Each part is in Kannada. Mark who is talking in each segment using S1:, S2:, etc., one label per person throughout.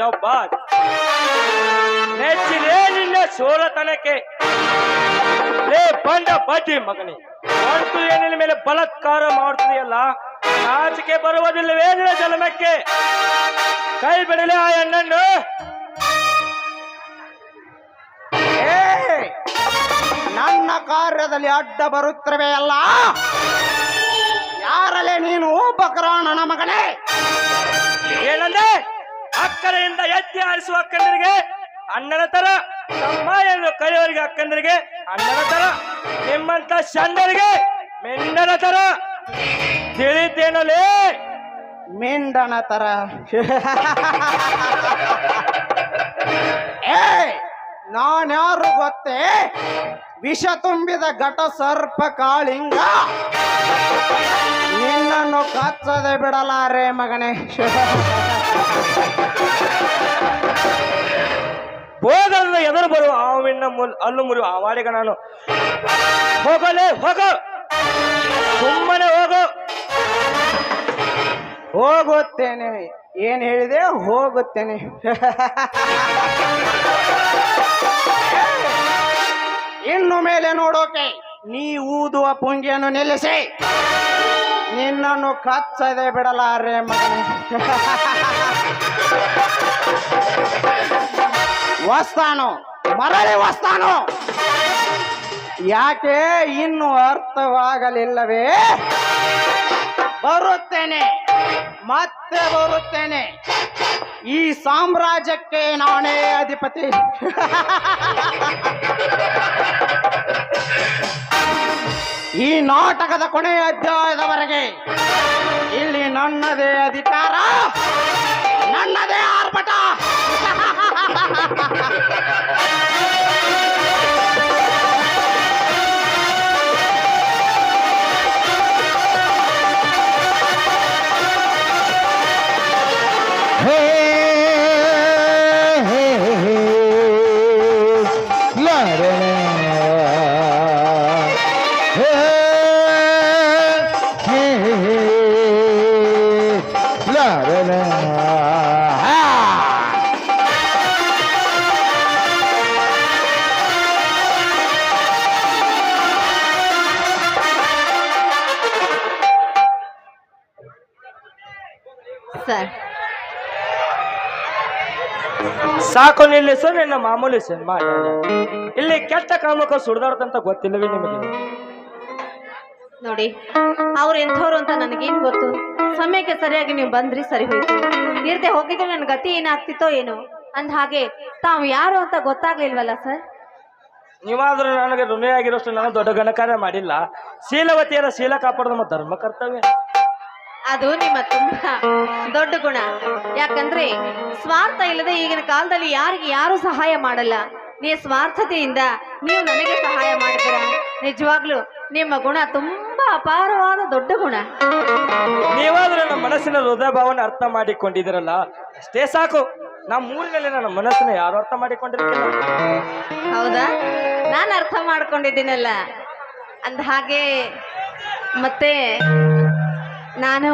S1: ಶಬ್ಬಾಸ್ ನೆಚ್ಚಿದೆ ನಿನ್ನ ಸೋಲತನಕ್ಕೆ. ಏ ಬಂಡ ಬಡ್ಡಿ ಮಗನೇ. ಮಾಡ್ತು ಏನಿನ ಮೇಲೆ ಬಲತ್ಕಾರ ಮಾಡ್ತೀಯಲ್ಲ? ನಾಚಿಕೆ ಬರುವುದಿಲ್ಲವೇ ನಿನ್ನ ಜನ್ಮಕ್ಕೆ? ಕೈ ಬಿಡಲಿ ಆ ಹೆಣ್ಣನ್ನು.
S2: ನನ್ನ ಕಾರ್ಯದಲ್ಲಿ ಅಡ್ಡ ಬರುತ್ತವೇ ಅಲ್ಲ? ಯಾರಲ್ಲೇ ನೀನು ಉಪಕರಣ ಮಗನೇ?
S1: ಏನಂದೆ? ಅಕ್ಕರೆಯಿಂದ ಎತ್ತಿ ಆರಿಸುವ ಅಕ್ಕಂದರಿಗೆ ಅಣ್ಣನ ತರ ತಮ್ಮ ಎಂದು ಕರೆಯವರಿಗೆ ಅಕ್ಕಂದರಿಗೆ ಅಣ್ಣನ ತರ ನಿಮ್ಮಂತ ಚಂದರಿಗೆ ಮೆಂಡನ ತರ ತಿಳಿತೇನಲೇ?
S2: ಮೆಂಡನ ತರ. ಏ! ನಾನ್ಯಾರು ಗೊತ್ತೇ? ವಿಷ ತುಂಬಿದ ಘಟ ಸರ್ಪ ಕಾಳಿಂಗ. ನಿನ್ನನ್ನು ಕಚ್ಚದೆ ಬಿಡಲಾರೆ ಮಗನೇ.
S1: ಹೋಗಲ್ಲ ಎದುರು ಬರುವ ಹಾವಿನ ಮುಲ್ ಅಲ್ಲು ಮುರಿವ ಆವಾಡಿಗ ನಾನು. ಹೋಗಲೇ ಹೋಗ. ಸುಮ್ಮನೆ ಹೋಗು.
S2: ಹೋಗುತ್ತೇನೆ. ಏನ್ ಹೇಳಿದೆ? ಹೋಗುತ್ತೇನೆ. ಇನ್ನು ಮೇಲೆ ನೋಡೋಕೆ ನೀ ಊದುವ ಪುಂಗಿಯನ್ನು ನಿಲ್ಲಿಸಿ. ನಿನ್ನನ್ನು ಕಚ್ಚದೆ ಬಿಡಲಾರೆ ಮಗನೆ. ವಸ್ತಾನು, ಮರಳಿ ವಸ್ತಾನು. ಯಾಕೆ ಇನ್ನು ಅರ್ಥವಾಗಲಿಲ್ಲವೇ? ಬರುತ್ತೇನೆ, ಮತ್ತೆ ಬರುತ್ತೇನೆ. ಈ ಸಾಮ್ರಾಜ್ಯಕ್ಕೆ ನಾನೇ ಅಧಿಪತಿ. ಈ ನಾಟಕದ ಕೊನೆಯ ಅಧ್ಯಾಯದವರೆಗೆ ಇಲ್ಲಿ ನನ್ನದೇ ಅಧಿಕಾರ ನನ್ನದೇ ಆರ್ಭಟ.
S3: ಸರ್.
S1: ಸಾಕು ನಿಲ್ಲಿಸು ನಿನ್ನ ಮಾಮೂಲಿ ಸಿನಿಮಾ ಇಲ್ಲಿ ಕೆಟ್ಟ ಕಾಮಕ ಸುಡ್ದಾಡ್ದಂತ ಗೊತ್ತಿಲ್ಲವೇ ನಿಮಗೆ?
S3: ನೋಡಿ ಅವ್ರು ಎಂಥವ್ರು ಅಂತ ನನಗೇನು ಗೊತ್ತು? ಸಮಯಕ್ಕೆ ಸರಿಯಾಗಿ ನೀವು ಬಂದ್ರಿ ಸರಿ ಹೋಯ್ತು. ಇರ್ದೆ ಹೋಗಿದ್ರೆ ನನ್ನ ಗತಿ ಏನಾಗ್ತಿತ್ತೋ ಏನೋ? ಅಂದ ಹಾಗೆ ತಾವು ಯಾರು ಅಂತ ಗೊತ್ತಾಗ್ಲಿಲ್ವಲ್ಲ ಸರ್?
S1: ನೀವಾದ್ರೂ ನನಗೆ ಋಣಿಯಾಗಿರೋಷ್ಟು ನಾನು ದೊಡ್ಡ ಗಣಕಾರ್ಯ ಮಾಡಿಲ್ಲ. ಶೀಲವತಿಯರ ಶೀಲ ಕಾಪಾಡೋದು ನಮ್ಮ ಧರ್ಮ ಕರ್ತವ್ಯ.
S3: ಅದು ನಿಮ್ಮ ತುಂಬಾ ದೊಡ್ಡ ಗುಣ. ಯಾಕಂದ್ರೆ ಸ್ವಾರ್ಥ ಇಲ್ಲದೆ ಈಗಿನ ಕಾಲದಲ್ಲಿ ಯಾರಿಗೆ ಯಾರು ಸಹಾಯ ಮಾಡಲ್ಲ? ನೀ ಸ್ವಾರ್ಥತೆಯಿಂದ ನೀವು ನನಗೆ ಸಹಾಯ ಮಾಡಿದ್ರ ನಿಜವಾಗ್ಲೂ ನಿಮ್ಮ ಗುಣ ತುಂಬಾ ಅಪಾರವಾದ ದೊಡ್ಡ ಗುಣ.
S1: ನೀವಾದ್ರೂ ನನ್ನ ಮನಸ್ಸಿನ ಹೃದಯ ಭಾವನ ಅರ್ಥ ಮಾಡಿಕೊಂಡಿದ್ದೀರಲ್ಲ? ಅಷ್ಟೇ ಸಾಕು. ನಮ್ಮ ಊರಿನಲ್ಲಿ ನನ್ನ ಮನಸ್ಸನ್ನ ಯಾರು ಅರ್ಥ ಮಾಡಿಕೊಂಡಿರ್ತೀರ
S3: ಹೌದಾ? ನಾನು ಅರ್ಥ ಮಾಡ್ಕೊಂಡಿದ್ದೀನಲ್ಲ. ಅಂದ ಹಾಗೆ ಮತ್ತೆ ನಾನು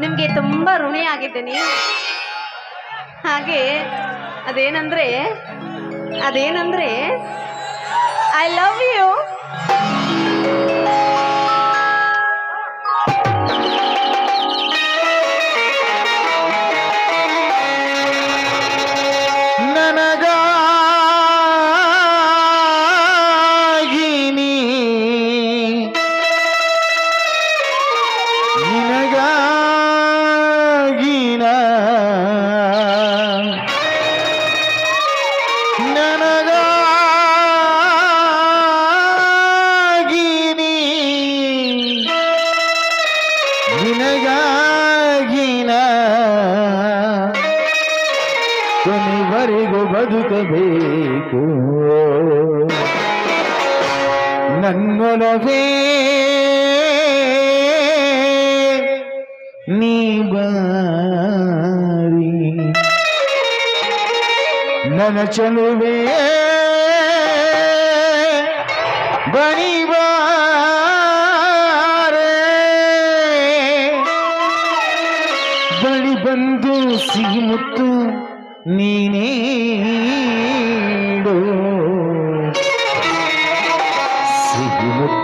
S3: ನಿಮಗೆ ತುಂಬ ಋಣಿಯಾಗಿದ್ದೀನಿ ಹಾಗೆ ಅದೇನಂದ್ರೆ ಅದೇನಂದ್ರೆ ಐ ಲವ್ ಯು
S4: ಕೊನೆವರೆಗೂ ಬದುಕಬೇಕು? ನನ್ನೊಲವೇ ನೀ ಬಾರಿ ನನ್ನ ಚಲುವೆ ಬನಿ ಬಾರೆ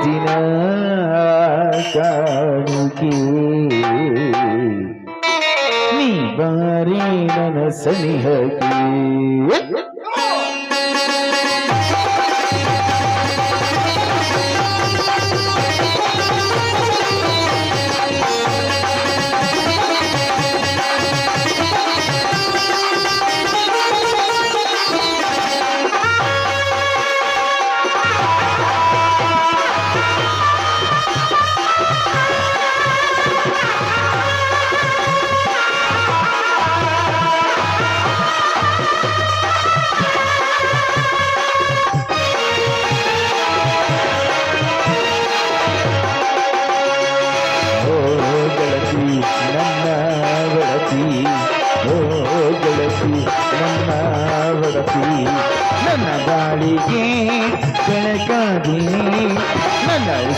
S4: ಸಿಹಿ ಮುತ್ತಿನ ಕಾಣಿಕೆ ನೀ ಬಾರಿ ನನ್ನ ಸನಿಹಕ್ಕೆ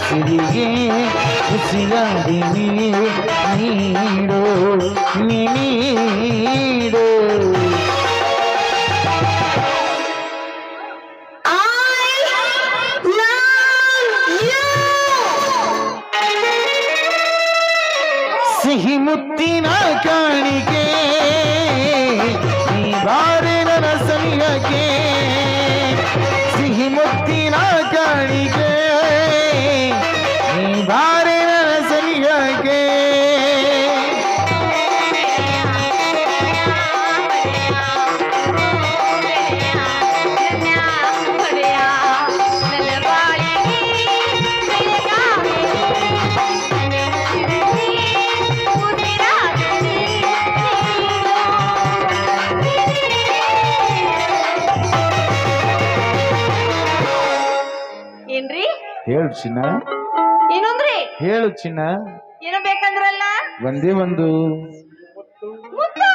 S4: ನನ್ನ ಉಸಿರಿಗೆ ಉಸಿರಾದಿನಿ ನೀಡೋ ಹೇಳು ಚಿನ್ನ.
S3: ಏನಂದ್ರಿ?
S4: ಹೇಳು ಚಿನ್ನ.
S3: ಏನು ಬೇಕಂದ್ರಲ್ಲ?
S4: ಒಂದೇ ಒಂದು.
S3: ಮುತ್ತು.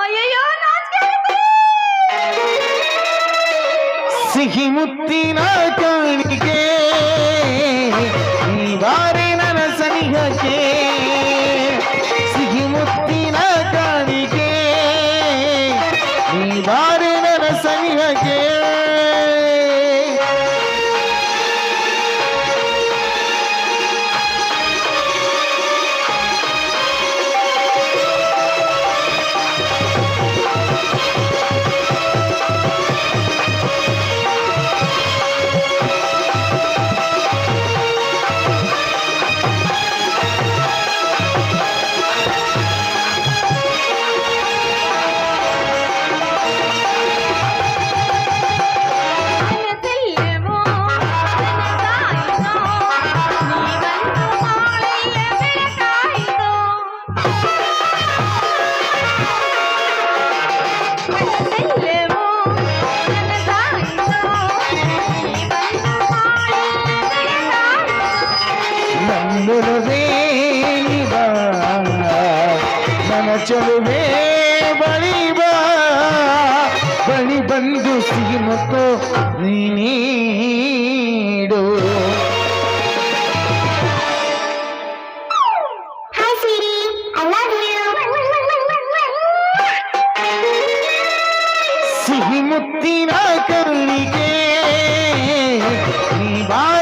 S3: ಅಯ್ಯಯ್ಯೋ ನಾಚಿಕೆ ಆಗುತ್ತೆ.
S4: ಸಿಹಿ ಮುತ್ತಿನ ಕಾಣಿಕೆ
S3: ಬೆಳಕಾಯಿತೋ.
S4: ನನ್ನುಲವೇ ಬಾ ನನ್ನ ಚಲುವೆ ಬಳಿ ಬಾ ಬಳಿ ಬಂದು ಸಿಹಿ ಮತ್ತು ನೀಡು
S5: Hi,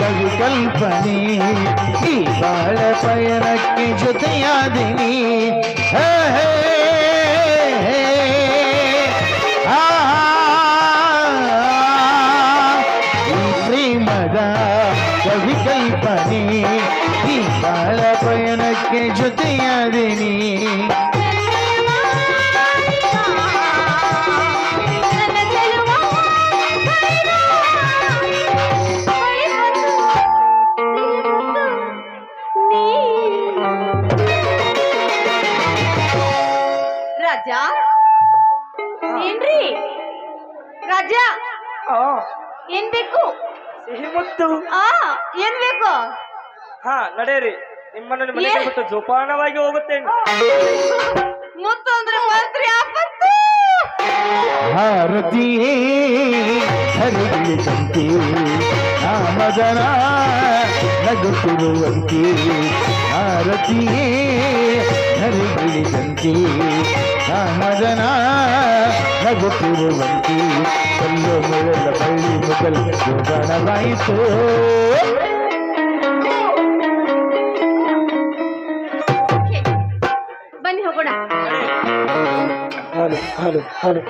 S4: ಕಲ್ಪನೆ ಈ ಬಾಳ ಪಯಣಕ್ಕೆ ಜೊತೆಯಾದಿನಿ ಹೇ, ಹೇ, ಹೇ.
S3: ಬೇಕು.
S1: ಸಿಹಿ ಮುತ್ತು
S3: ಆ ಏನ್ ಬೇಕು?
S1: ಹಾ ನಡೆಯಿರಿ. ನಿಮ್ಮನ್ನ ನಿಮ್ಮ ಮನೆಗೆ ಬಿಟ್ಟು ಜೋಪಾನವಾಗಿ ಹೋಗುತ್ತೇನೆ.
S3: ಮುತ್ತು ಅಂದ್ರೆ ಮಂತ್ರಿ ಆಪತ್ತು.
S4: ಭಾರತೀಯೇ ಹರಿಗಿಳಿದಂತೆ ನಾಮದನ ನಗುತ್ತಿರುವಂತೆ ಭಾರತೀಯೇ ಹರಿಗಿಳಿದಂತೆ ನಾಮದನ ನಗುತ್ತಿರುವಂತೆ ಕಲ್ಲು ಮೊದಲ ಬಳ್ಳಿ ಮೊದಲ ಜೋಗಣವಾಯಿತು
S3: ಬನ್ನಿ ಹೋಗೋಣ.
S1: ಹಾಲು ಹಾಲು ಹಾಲು.